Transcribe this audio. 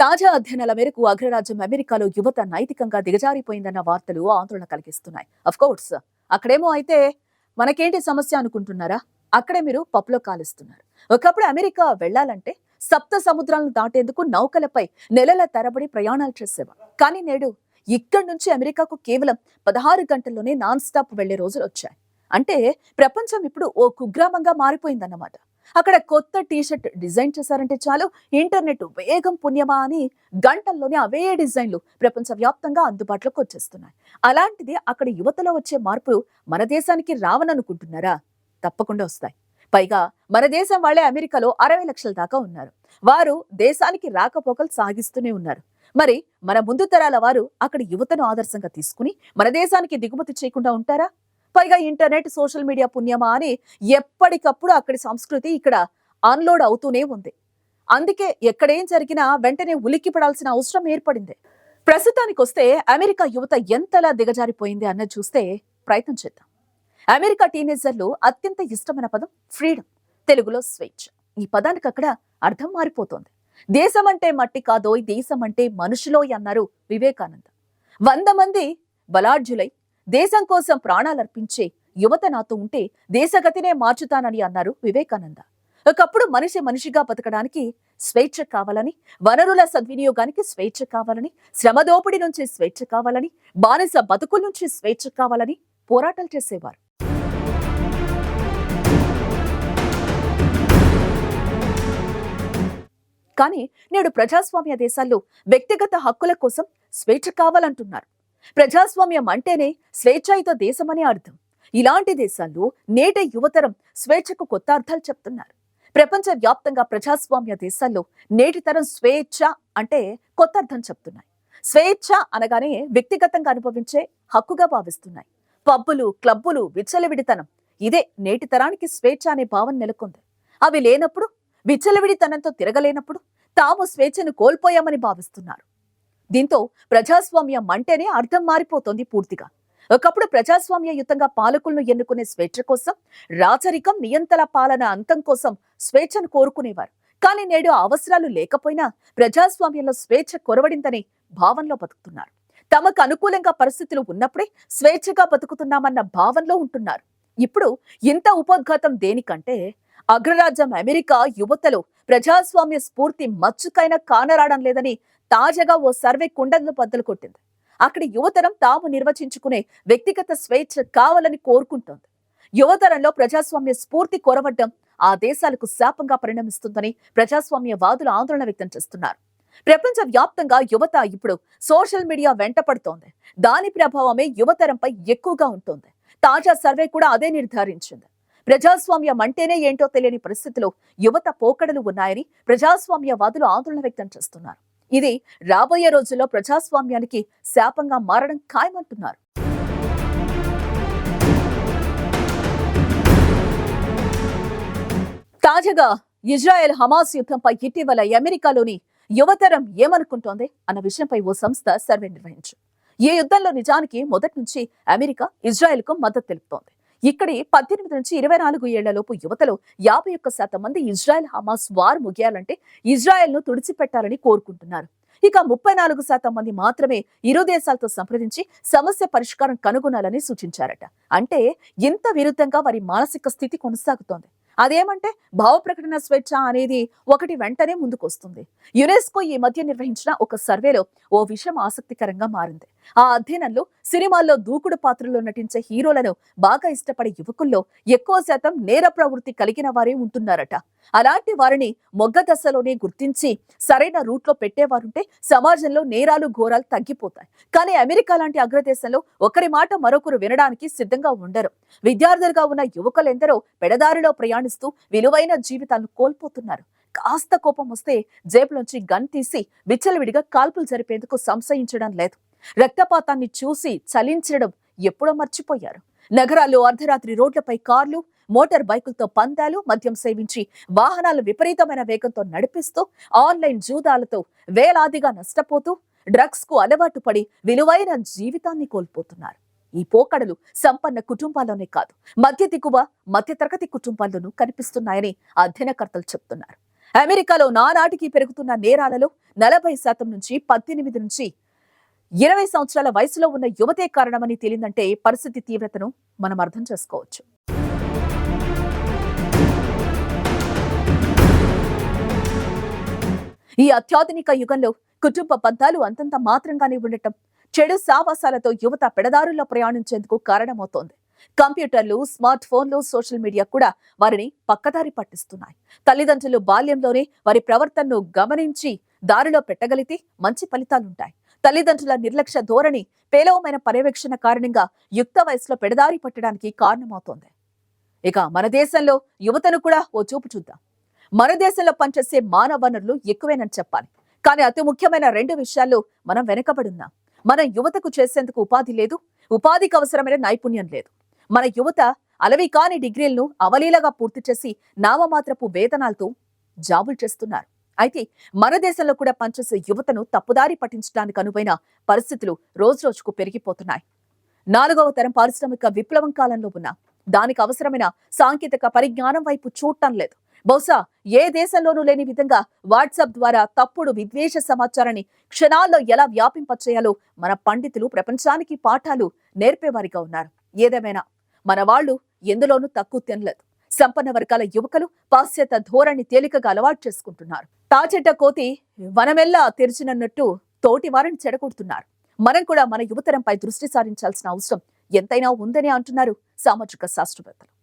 తాజా అధ్యయనాల మేరకు అగ్రరాజ్యం అమెరికాలో యువత నైతికంగా దిగజారిపోయిందన్న వార్తలు ఆందోళన కలిగిస్తున్నాయి. కోర్స్ అక్కడేమో అయితే మనకేంటి సమస్య అనుకుంటున్నారా? అక్కడే మీరు పప్పులో కాలుస్తున్నారు. ఒకప్పుడు అమెరికా వెళ్ళాలంటే సప్త సముద్రాలను దాటేందుకు నౌకలపై నెలల తరబడి ప్రయాణాలు చేసేవారు. కానీ నేడు ఇక్కడి నుంచి అమెరికాకు కేవలం పదహారు గంటల్లోనే నాన్ స్టాప్ వెళ్ళే రోజులు వచ్చాయి. అంటే ప్రపంచం ఇప్పుడు ఓ కుగ్రామంగా మారిపోయిందన్నమాట. అక్కడ కొత్త టీషర్ట్ డిజైన్ చేశారంటే చాలు ఇంటర్నెట్ వేగం పుణ్యమా అని గంటల్లోనే అవే డిజైన్లు ప్రపంచవ్యాప్తంగా అందుబాటులోకి వచ్చేస్తున్నాయి. అలాంటిది అక్కడ యువతలో వచ్చే మార్పులు మన దేశానికి రావననుకుంటున్నారా తప్పకుండా వస్తాయి. పైగా మన దేశం వాళ్ళే అమెరికాలో అరవై లక్షల దాకా ఉన్నారు. వారు దేశానికి రాకపోకలు సాగిస్తూనే ఉన్నారు. మరి మన ముందు తరాల వారు అక్కడ యువతను ఆదర్శంగా తీసుకుని మన దేశానికి దిగుమతి చేయకుండా ఉంటారా? పైగా ఇంటర్నెట్ సోషల్ మీడియా పుణ్యమా అని ఎప్పటికప్పుడు అక్కడి సంస్కృతి ఇక్కడ అన్లోడ్ అవుతూనే ఉంది. అందుకే ఎక్కడేం జరిగినా వెంటనే ఉలిక్కి పడాల్సిన అవసరం ఏర్పడింది. ప్రస్తుతానికి వస్తే అమెరికా యువత ఎంతలా దిగజారిపోయింది అన్నది చూస్తే ప్రయత్నం చేద్దాం. అమెరికా టీనేజర్లు అత్యంత ఇష్టమైన పదం ఫ్రీడమ్ తెలుగులో స్వేచ్ఛ. ఈ పదానికి అక్కడ అర్థం మారిపోతోంది. దేశం అంటే మట్టి కాదోయ్ దేశం అంటే మనుషులోయ్ అన్నారు వివేకానంద. వంద మంది బలాఢ్యులై దేశం కోసం ప్రాణాలర్పించే యువత నాతో ఉంటే దేశగతినే మార్చుతానని అన్నారు వివేకానంద. ఒకప్పుడు మనిషి మనిషిగా బతకడానికి స్వేచ్ఛ కావాలని వనరుల సద్వినియోగానికి స్వేచ్ఛ కావాలని శ్రమదోపిడి నుంచి స్వేచ్ఛ కావాలని బానిస బతుకుల నుంచి స్వేచ్ఛ కావాలని పోరాటాలు చేసేవారు. కానీ నేడు ప్రజాస్వామ్య దేశాల్లో వ్యక్తిగత హక్కుల కోసం స్వేచ్ఛ కావాలంటున్నారు. ప్రజాస్వామ్యం అంటేనే స్వేచ్ఛాయుత దేశమనే అర్థం. ఇలాంటి దేశాల్లో నేటి యువతరం స్వేచ్ఛకు కొత్త అర్థాలు చెప్తున్నారు. ప్రపంచ వ్యాప్తంగా ప్రజాస్వామ్య దేశాల్లో నేటి తరం స్వేచ్ఛ అంటే కొత్త అర్థం చెప్తున్నాయి. స్వేచ్ఛ అనగానే వ్యక్తిగతంగా అనుభవించే హక్కుగా భావిస్తున్నాయి. పబ్బులు క్లబ్బులు విచ్చలవిడితనం ఇదే నేటి తరానికి స్వేచ్ఛ అనే భావన నెలకొంది. అవి లేనప్పుడు విచ్చలవిడితనంతో తిరగలేనప్పుడు తాము స్వేచ్ఛను కోల్పోయామని భావిస్తున్నారు. దీంతో ప్రజాస్వామ్యం అంటేనే అర్థం మారిపోతోంది పూర్తిగా. ఒకప్పుడు ప్రజాస్వామ్య యుద్ధంగా పాలకులను ఎన్నుకునే స్వేచ్ఛ కోసం రాచరికం నియంతల పాలన అంతం కోసం స్వేచ్ఛను కోరుకునేవారు. కానీ నేడు అవసరాలు లేకపోయినా ప్రజాస్వామ్యంలో స్వేచ్ఛ కొరవడిందనే భావనలో బతుకుతున్నారు. తమకు అనుకూలంగా పరిస్థితులు ఉన్నప్పుడే స్వేచ్ఛగా బతుకుతున్నామన్న భావనలో ఉంటున్నారు. ఇప్పుడు ఇంత ఉపోద్ఘాతం దేనికంటే అగ్రరాజ్యం అమెరికా యువతలో ప్రజాస్వామ్య స్ఫూర్తి మచ్చుకైనా కానరాడం లేదని తాజాగా ఓ సర్వే కుండలను బద్దలు కొట్టింది. అక్కడి యువతరం తాము నిర్వచించుకునే వ్యక్తిగత స్వేచ్ఛ కావాలని కోరుకుంటోంది. యువతరంలో ప్రజాస్వామ్య స్ఫూర్తి కొరవడ్డం ఆ దేశాలకు శాపంగా పరిణమిస్తుందని ప్రజాస్వామ్యవాదులు ఆందోళన వ్యక్తం చేస్తున్నారు. ప్రపంచ వ్యాప్తంగా యువత ఇప్పుడు సోషల్ మీడియా వెంట పడుతోంది. దాని ప్రభావమే యువతరంపై ఎక్కువగా ఉంటుంది. తాజా సర్వే కూడా అదే నిర్ధారించింది. ప్రజాస్వామ్యం అంటేనే ఏంటో తెలియని పరిస్థితిలో యువత పోకడలు ఉన్నాయని ప్రజాస్వామ్యవాదులు ఆందోళన వ్యక్తం చేస్తున్నారు. ఇది రాబోయే రోజుల్లో ప్రజాస్వామ్యానికి శాపంగా మారడం ఖాయమంటున్నారు. తాజాగా ఇజ్రాయెల్ హమాస్ యుద్ధంపై ఇటీవల అమెరికాలోని యువతరం ఏమనుకుంటోంది అన్న విషయంపై ఓ సంస్థ సర్వే నిర్వహించు ఈ యుద్ధంలో నిజానికి మొదటి నుంచి అమెరికా ఇజ్రాయెల్కు మద్దతు తెలుపుతోంది. ఇక్కడి పద్దెనిమిది నుంచి ఇరవై నాలుగు ఏళ్ళలోపు యువతలో యాభై ఒక్క శాతం మంది ఇజ్రాయెల్ హమాస్ వార్ ముగియాలంటే ఇజ్రాయెల్ను తుడిచిపెట్టాలని కోరుకుంటున్నారు. ఇక ముప్పై నాలుగు శాతం మంది మాత్రమే ఇరు దేశాలతో సంప్రదించి సమస్య పరిష్కారం కనుగొనాలని సూచించారట. అంటే ఇంత విరుద్ధంగా వారి మానసిక స్థితి కొనసాగుతోంది. అదేమంటే భావ ప్రకటన స్వేచ్ఛ అనేది ఒకటి వెంటనే ముందుకొస్తుంది. యునెస్కో ఈ మధ్య నిర్వహించిన ఒక సర్వేలో ఓ విషయం ఆసక్తికరంగా మారింది. ఆ అధ్యయనంలో సినిమాల్లో దూకుడు పాత్రలో నటించే హీరోలను బాగా ఇష్టపడే యువకుల్లో ఎక్కువ శాతం నేర ప్రవృత్తి కలిగిన వారే ఉంటున్నారట. అలాంటి వారిని మొగ్గ దశలోనే గుర్తించి సరైన రూట్లో పెట్టేవారుంటే సమాజంలో నేరాలు ఘోరాలు తగ్గిపోతాయి. కానీ అమెరికా లాంటి అగ్రదేశంలో ఒకరి మాట మరొకరు వినడానికి సిద్ధంగా ఉండరు. విద్యార్థులుగా ఉన్న యువకులెందరో పెడదారిలో ప్రయాణిస్తూ విలువైన జీవితాలను కోల్పోతున్నారు. కాస్త కోపం వస్తే జేబులోంచి గన్ తీసి విచ్చలవిడిగా కాల్పులు జరిపేందుకు సంశయించడం లేదు. రక్తపాతాన్ని చూసి చలించడం ఎప్పుడో మర్చిపోయారు. నగరాల్లో అర్ధరాత్రి రోడ్లపై కార్లు మోటార్ బైకులతో పందాలు మద్యం సేవించి వాహనాలు విపరీతమైన వేగంతో నడిపిస్తూ ఆన్లైన్ జూదాలతో వేలాదిగా నష్టపోతూ డ్రగ్స్కు అలవాటు పడి విలువైన జీవితాన్ని కోల్పోతున్నారు. ఈ పోకడలు సంపన్న కుటుంబాల్లోనే కాదు మధ్య దిగువ మధ్య తరగతి కుటుంబాల్లోనూ కనిపిస్తున్నాయని అధ్యయనకర్తలు చెప్తున్నారు. అమెరికాలో నానాటికి పెరుగుతున్న నేరాలలో నలభై శాతం నుంచి పద్దెనిమిది నుంచి ఇరవై సంవత్సరాల వయసులో ఉన్న యువతే కారణమని తేలిందంటే పరిస్థితి తీవ్రతను మనం అర్థం చేసుకోవచ్చు. ఈ అత్యాధునిక యుగంలో కుటుంబ బంధాలు అంతంత మాత్రంగానే ఉండటం చెడు సావాసాలతో యువత పెడదారుల్లో ప్రయాణించేందుకు కారణమవుతోంది. కంప్యూటర్లు స్మార్ట్ ఫోన్లు సోషల్ మీడియా కూడా వారిని పక్కదారి పట్టిస్తున్నాయి. తల్లిదండ్రులు బాల్యంలోనే వారి ప్రవర్తనను గమనించి దారిలో పెట్టగలిగితే మంచి ఫలితాలుంటాయి. తల్లిదండ్రుల నిర్లక్ష్య ధోరణి పేలవమైన పర్యవేక్షణ కారణంగా యుక్త వయసులో పెడదారి పట్టడానికి కారణమవుతోంది. ఇక మన దేశంలో యువతను కూడా ఓ చూపు చూద్దాం. మన దేశంలో పనిచేసే మానవ వనరులు ఎక్కువేనని చెప్పాలి. కానీ అతి ముఖ్యమైన రెండు విషయాల్లో మనం వెనకబడున్నాం. మన యువతకు చేసేందుకు ఉపాధి లేదు ఉపాధికి అవసరమైన నైపుణ్యం లేదు. మన యువత అలవి కాని డిగ్రీలను అవలీలగా పూర్తి చేసి నామమాత్రపు వేతనాలతో జాబులు చేస్తున్నారు. అయితే మన దేశంలో కూడా పనిచేసే యువతను తప్పుదారి పట్టించడానికి అనువైన పరిస్థితులు రోజురోజుకు పెరిగిపోతున్నాయి. నాలుగవ తరం పారిశ్రామిక విప్లవం కాలంలో ఉన్న దానికి అవసరమైన సాంకేతిక పరిజ్ఞానం వైపు చూడటం లేదు. బహుశా ఏ దేశంలోనూ లేని విధంగా వాట్సాప్ ద్వారా తప్పుడు విద్వేష సమాచారాన్ని క్షణాల్లో ఎలా వ్యాపింపచేయాలో మన పండితులు ప్రపంచానికి పాఠాలు నేర్పేవారిగా ఉన్నారు. ఏదేమైనా మన వాళ్ళు ఎందులోనూ తక్కువ తినలేదు. సంపన్న వర్గాల యువకులు పాశ్చాత్య ధోరణి తేలికగా అలవాటు చేసుకుంటున్నారు. తాచెట్ట కోతి వనమెల్లా తెరిచినట్టు తోటి వారిని చెడగొడుతున్నారు. మనం కూడా మన యువతరంపై దృష్టి సారించాల్సిన అవసరం ఎంతైనా ఉందని అంటున్నారు సామాజిక శాస్త్రవేత్తలు.